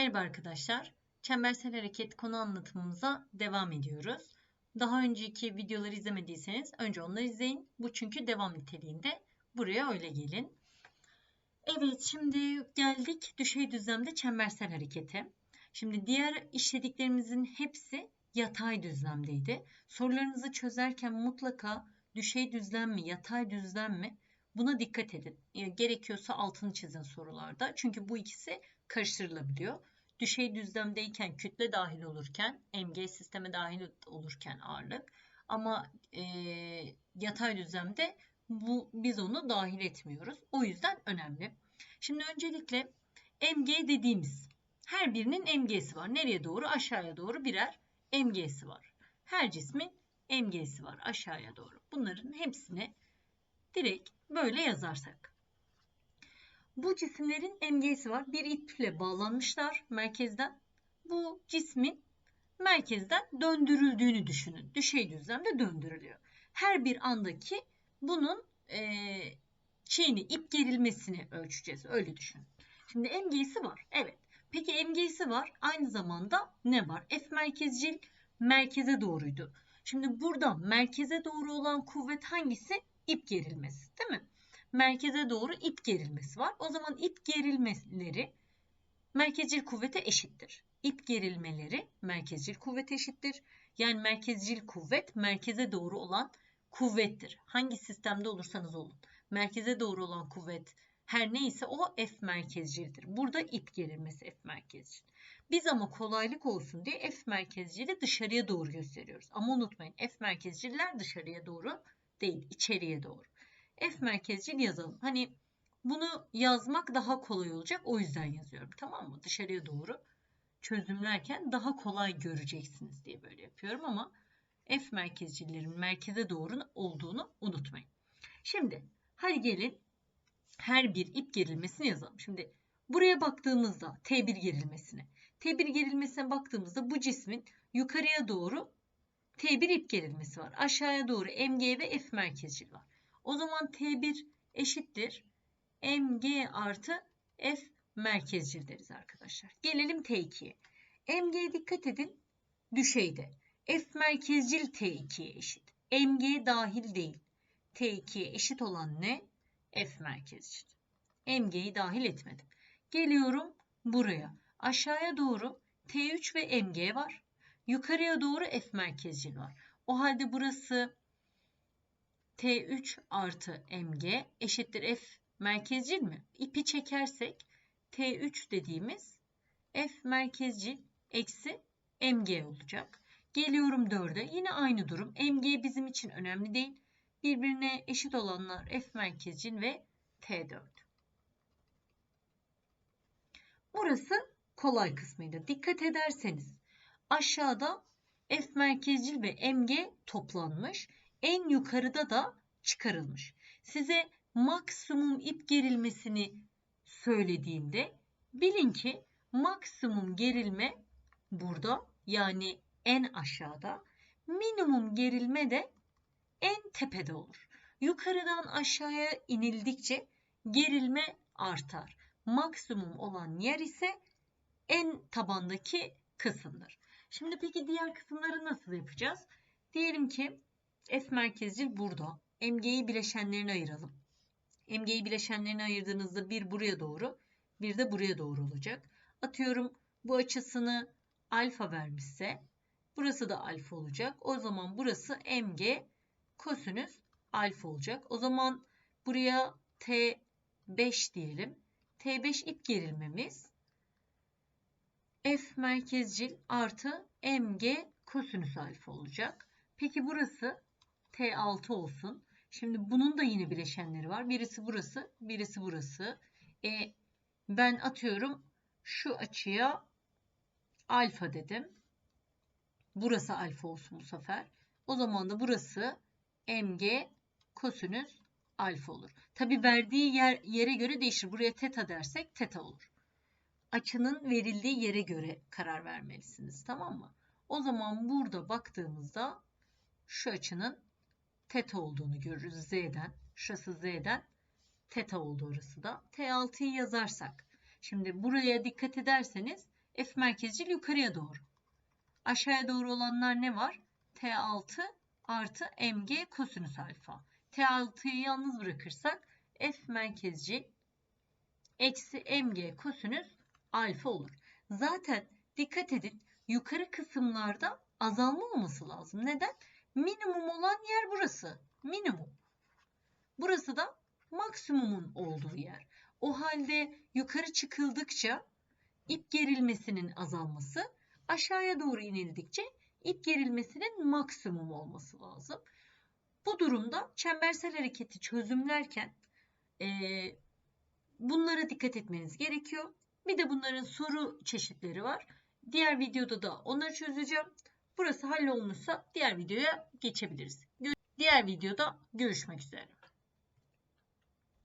Merhaba arkadaşlar. Çembersel hareket konu anlatımımıza devam ediyoruz. Daha önceki videoları izlemediyseniz önce onları izleyin. Bu çünkü devam niteliğinde. Buraya öyle gelin. Evet şimdi geldik düşey düzlemde çembersel harekete. Şimdi diğer işlediklerimizin hepsi yatay düzlemdeydi. Sorularınızı çözerken mutlaka düşey düzlem mi, yatay düzlem mi buna dikkat edin. Gerekiyorsa altını çizin sorularda. Çünkü bu ikisi karıştırılabiliyor. Düşey düzlemdeyken kütle dahil olurken, MG sisteme dahil olurken ağırlık. Ama e, yatay düzlemde bu biz onu dahil etmiyoruz. O yüzden önemli. Şimdi öncelikle MG dediğimiz her birinin MG'si var. Nereye doğru? Aşağıya doğru birer MG'si var. Her cismin MG'si var aşağıya doğru. Bunların hepsini direkt böyle yazarsak. Bu cisimlerin MG'si var. Bir iple bağlanmışlar merkezden. Bu cismin merkezden döndürüldüğünü düşünün. Düşey düzlemde döndürülüyor. Her bir andaki bunun e, şeyini ip gerilmesini ölçeceğiz. Öyle düşünün. Şimdi MG'si var. Evet. Peki MG'si var. Aynı zamanda ne var? F merkezcil merkeze doğruydu. Şimdi burada merkeze doğru olan kuvvet hangisi? İp gerilmesi değil mi? Merkeze doğru ip gerilmesi var. O zaman ip gerilmeleri merkezcil kuvvete eşittir. İp gerilmeleri merkezcil kuvvete eşittir. Yani merkezcil kuvvet merkeze doğru olan kuvvettir. Hangi sistemde olursanız olun. Merkeze doğru olan kuvvet her neyse o F merkezcildir. Burada ip gerilmesi F merkezcil. Biz ama kolaylık olsun diye F merkezcili dışarıya doğru gösteriyoruz. Ama unutmayın F merkezciller dışarıya doğru değil, içeriye doğru. F merkezcil yazalım. Hani bunu yazmak daha kolay olacak. O yüzden yazıyorum. Tamam mı? Dışarıya doğru çözümlerken daha kolay göreceksiniz diye böyle yapıyorum ama F merkezcillerin merkeze doğru olduğunu unutmayın. Şimdi hadi gelin her bir ip gerilmesini yazalım. Şimdi buraya baktığımızda T1 gerilmesine. T1 gerilmesine baktığımızda bu cismin yukarıya doğru T1 ip gerilmesi var. Aşağıya doğru MG ve F merkezcil var. O zaman T1 eşittir MG artı F merkezcil deriz arkadaşlar. Gelelim T2'ye. MG dikkat edin düşeyde. F merkezcil T2'ye eşit. MG dahil değil. T2'ye eşit olan ne? F merkezcil. MG'yi dahil etmedim. Geliyorum buraya. Aşağıya doğru T3 ve MG var. Yukarıya doğru F merkezcil var. O halde burası T3 artı MG eşittir F merkezcil mi? İpi çekersek T3 dediğimiz F merkezcil eksi MG olacak. Geliyorum 4'e. Yine aynı durum. MG bizim için önemli değil. Birbirine eşit olanlar F merkezcil ve T4. Burası kolay kısmıydı. Dikkat ederseniz aşağıda F merkezcil ve MG toplanmış. En yukarıda da çıkarılmış. Size maksimum ip gerilmesini söylediğimde bilin ki maksimum gerilme burada yani en aşağıda minimum gerilme de en tepede olur. Yukarıdan aşağıya inildikçe gerilme artar. Maksimum olan yer ise en tabandaki kısımdır. Şimdi peki diğer kısımları nasıl yapacağız? Diyelim ki F merkezcil burada. MG'yi bileşenlerine ayıralım. MG'yi bileşenlerine ayırdığınızda bir buraya doğru, bir de buraya doğru olacak. Atıyorum bu açısını alfa vermişse burası da alfa olacak. O zaman burası MG kosinüs alfa olacak. O zaman buraya T5 diyelim. T5 ip gerilmemiz F merkezcil artı MG kosinüs alfa olacak. Peki burası T6 olsun. Şimdi bunun da yine bileşenleri var. Birisi burası, birisi burası. E, ben atıyorum şu açıya alfa dedim. Burası alfa olsun bu sefer. O zaman da burası mg kosinüs alfa olur. Tabi verdiği yer, yere göre değişir. Buraya teta dersek teta olur. Açının verildiği yere göre karar vermelisiniz. Tamam mı? O zaman burada baktığımızda şu açının teta olduğunu görürüz z'den. Şurası z'den teta oldu orası da. T6'yı yazarsak. Şimdi buraya dikkat ederseniz F merkezcil yukarıya doğru. Aşağıya doğru olanlar ne var? T6 artı mg kosinüs alfa. T6'yı yalnız bırakırsak F merkezcil eksi mg kosinüs alfa olur. Zaten dikkat edin yukarı kısımlarda azalma olması lazım. Neden? Minimum olan yer burası. Minimum. Burası da maksimumun olduğu yer. O halde yukarı çıkıldıkça ip gerilmesinin azalması, aşağıya doğru inildikçe ip gerilmesinin maksimum olması lazım. Bu durumda çembersel hareketi çözümlerken eee, bunlara dikkat etmeniz gerekiyor. Bir de bunların soru çeşitleri var. Diğer videoda da onları çözeceğim. Burası hallolmuşsa diğer videoya geçebiliriz. Diğer videoda görüşmek üzere.